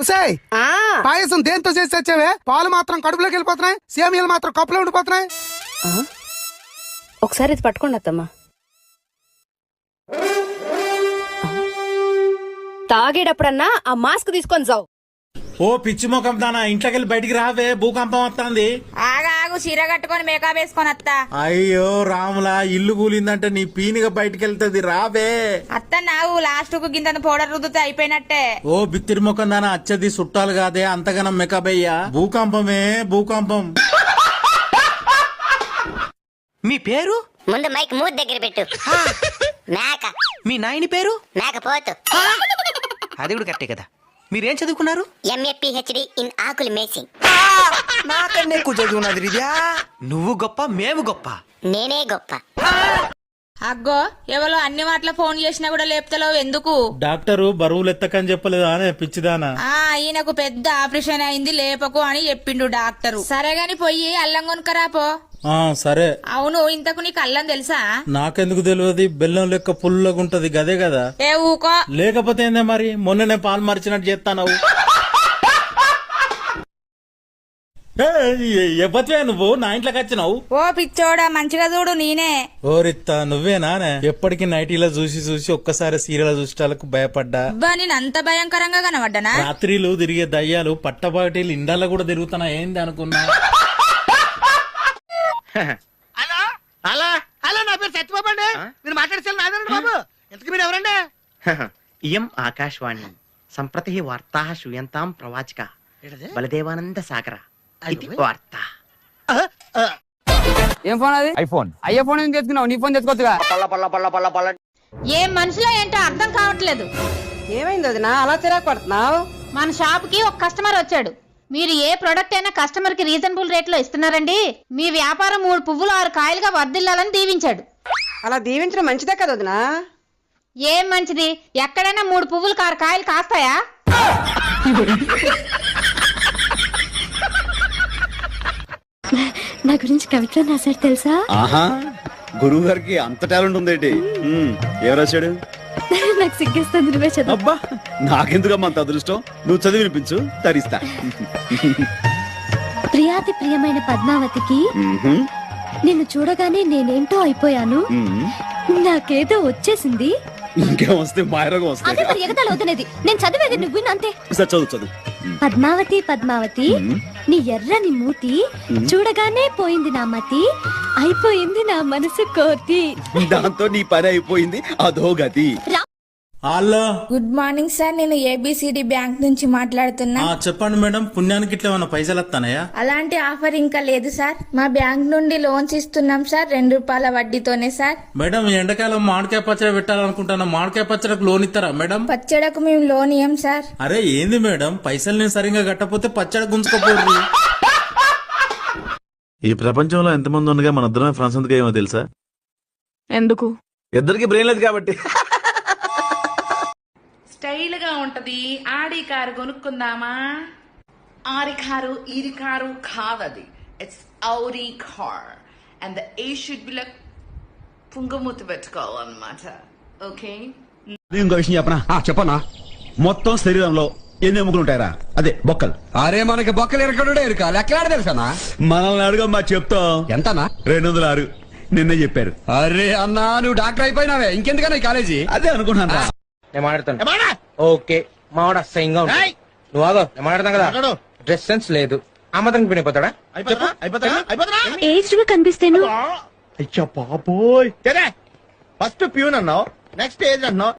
ఉసాయ్ ఆ. పాయసం దేంతో చేసి తెచ్చావే? పాలు మాత్రం కడుపులోకి వెళ్ళిపోతున్నాయి సేమియాలు మాత్రం కప్పులో ఉండిపోతున్నాయి. ఒకసారి ఇది పట్టుకోండి అత్తమ్మా. తాగేటప్పుడన్నా ఆ మాస్క్ తీసుకొని జావు. ఓ పిచ్చి ముఖం దానా ఇంట్లోకి వెళ్ళి బయటికి రావే భూకంపం వస్తుంది ఆగు చీర కట్టుకొని మేకప్ వేసుకొని అత్త. అయ్యో రాములా ఇల్లు కూలిందంటే నీ పీనిగా బయటికి వెళ్తుంది రావే. అత్త నాగు లాస్ట్కు గింత పౌడర్ రుద్దుతే అయిపోయినట్టే. ఓ బిత్తిరి ముఖం దానా అచ్చది చుట్టాలు కాదే అంతగానం మెకబయ్యా భూకంపమే భూకంపం. మీ పేరు? ముందు మైక్ మూతి దగ్గర పెట్టు. మేక. మీ నాయని పేరు? మేకపోతు అది కూడా కరెక్టే కదా. మీరేం చదువుకున్నారు? ఎంఏ పిహెచ్డి ఇన్ ఆకులు మేసింగ్. నాకన్నా ఎక్కువ చదువుకున్నది రిద్యా. నువ్వు గొప్ప మేము గొప్ప. నేనే గొప్ప. అగ్గో ఎవరో అన్ని మాటల ఫోన్ చేసినా కూడా లేపుతలేవు ఎందుకు? డాక్టరు బరువులు ఎత్తకని చెప్పలేదా అనే పిచ్చిదానా? ఆ ఈయనకు పెద్ద ఆపరేషన్ అయింది లేపకు అని చెప్పిండు డాక్టరు. సరే గాని పోయి అల్లం కొనుక్కరాపో ఆ సరే. అవును ఇంతకు నీకు అల్లం తెలుసా? నాకెందుకు తెలియదు బెల్లం లెక్క పుల్లగుంటది గదే కదా. ఏ ఊకో. లేకపోతే ఏందే మరి మొన్ననే పాలు మరిచినట్టు చేస్తాను ఎప్పటివే నువ్వు? నా ఇంట్లోకి వచ్చినావు? ఓ పిచ్చోడా మంచిగా చూడు నేనే. ఓరిత్తా నువ్వేనా ఎప్పటికీ నైటీలో చూసి చూసి ఒక్కసారి సీరియల్ చూసేటాలకు భయపడ్డా? అబ్బా నేను అంత భయంకరంగా కనబడ్డానా? రాత్రిలు తిరిగే దయ్యాలు పట్టబాటీలు ఇండాల్లో కూడా తిరుగుతున్నా. ఏంది అనుకున్నా? హలో? హలో? నా పేరు సత్యబాబు అండి. మీరు మాట్లాడేసారు నాదండి బాబు? ఇంతకు మీరు ఎవరండి? ఇయం ఆకాశవాణి. సంప్రతి వార్తా శ్రూయంతాం ప్రవాచక. బలదేవానంద సాగర. ఇది వార్త. ఏం ఫోన్ అది? ఐఫోన్. అయ్యే ఫోన్ ఎందుకు తెచ్చుకున్నావు నీ ఫోన్ తెచ్చుకోవచ్చుగా ఏం మనుషులో ఏంటో అర్థం కావట్లేదు. ఏమైంది వదినా? అలా తిరగ పడుతున్నావు? మన షాప్కి ఒక కస్టమర్ వచ్చాడు. మీరు ఏ ప్రొడక్ట్ అయినా కస్టమర్కి రీజనబుల్ రేట్లో ఇస్తున్నారండి. మీ వ్యాపారం మూడు పువ్వులు ఆరు కాయలుగా వర్ధిల్లాలని దీవించాడు. అలా దీవించడం మంచిదే కదా వదినా? ఏం మంచిది? ఎక్కడైనా మూడు పువ్వులు ఆరు కాయలు కాస్తాయా? గురించి కవిత్వం రాశాడు తెలుసా? ఆహా గురువు గారికి అంత టాలెంట్ ఉందేంటి ఎవరు రాశాడు? నాకు సిగ్గేస్తుంది నువ్వే చదువు. అబ్బా నాకెందుకమ్మా అంత అదృష్టం? నువ్వు చదివి వినిపించు తరిస్తా. ప్రియాతి ప్రియమైన పద్మావతికి నిన్ను చూడగానే నేనేంటో అయిపోయాను. నాకేదో వచ్చేసింది. ఇంకేం వస్తే మాయరోగం అవుతున్నది. నేను చదివేది నువ్వు అంతే. చదువు చదువు. పద్మావతి పద్మావతి. నీ ఎర్రని మూతి చూడగానే పోయింది నా మతి. అయిపోయింది నా మనసు కోతి. దాంతో నీ పని అయిపోయింది అదో గతి హలో గుడ్ మార్నింగ్ సార్ నేను ఏబిసిడి బ్యాంక్ నుంచి మాట్లాడుతున్నా. ఆ, చెప్పండి మేడం. పుణ్యానికి ఇట్లా ఏమన్నా పైసలు వస్తానయా అలాంటి ఆఫర్ ఇంకా లేదు సార్ మా బ్యాంక్ నుండి లోన్స్ ఇస్తున్నాం సార్ రెండు రూపాయల వడ్డీతోనే సార్ మేడం ఎండాకాలం మామిడికాయ పచ్చడి పెట్టాలనుకుంటున్నా. మామిడికాయ పచ్చడికి లోన్ ఇస్తారా మేడం? పచ్చడకు మేము లోన్ ఇయ్యం సార్ అరే ఏంది మేడం? పైసలు నేను సరిగా కట్టకపోతే పచ్చడి గుంజుకోపోరు ఈ ప్రపంచంలో ఎంతమంది ఉండగా మన ఇద్దరం ఫ్రెండ్స్ ఎందుకు ఏమో తెలుసా? ఎందుకు? ఇద్దరికి బ్రెయిన్ లేదు కాబట్టి. స్టైల్గా ఉంటది. ఆడి కారు కొనుక్కుందామా? ఆరి కారు ఈరి కారు కాదది it's ఔరి car and the A should be like పుంగమూతి పెట్టుకోవాలన్నమాట. ఓకే ఇంకో విషయం చెప్పనా? చెప్పనా? మొత్తం శరీరంలో ఎన్ని ఎముకలు ఉంటాయరా? అదే బొక్కలు. అరే మనకి బొక్కలు ఎరకడు ఎరక లెక్కలాడ తెలుసానా? మనల్ని అడుగమ్మా చెప్తాం. ఎంతనా? రెండు వందల ఆరు నిన్నే చెప్పారు. అరే అన్నా నువ్వు డాక్టర్ అయిపోయినావే. ఇంకెందుకన్నా ఈ కాలేజీ? అదే అనుకున్నాను. నేను మాట్లాడతాను. ఓకే మావాడు అసహ్యంగా ఉంటాడు నువ్వు ఆగో నేను మాట్లాడతాను కదా. డ్రెస్ సెన్స్ లేదు. అమ్మతం పినిపోతాడా అయిపోతా అయిపోతా ఏజ్గా కనిపిస్తేను. అయ్యా బాబోయ్! ఫస్ట్ ప్యూన్ అన్నావు నెక్స్ట్ ఏజ్ అన్నావు.